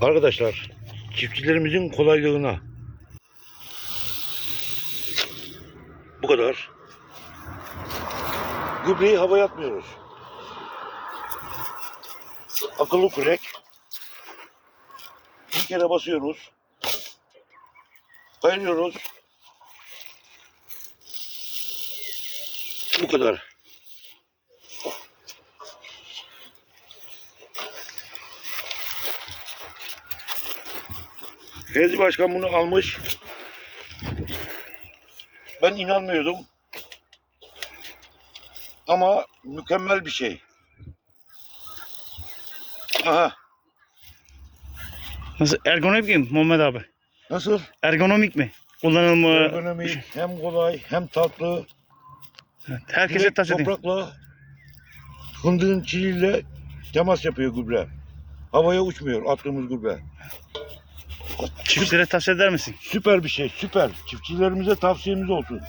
Arkadaşlar çiftçilerimizin kolaylığına bu kadar. Gübreyi havaya atmıyoruz. Akıllı kürek. Bir kere basıyoruz. Kayırıyoruz. Bu kadar. Fevzi Başkan bunu almış. Ben inanmıyordum. Ama mükemmel bir şey. Aha. Nasıl ergonomik mi Muhammed abi? Nasıl? Ergonomik mi? Kullanımı Ergonomi hem kolay hem tatlı. herkese Direkt taş edeyim. Toprakla fındığın çiğiyle temas yapıyor gübre. Havaya uçmuyor attığımız gübre. Çiftçilere taş eder misin? Süper bir şey, süper. Çiftçilerimize tavsiyemiz olsun.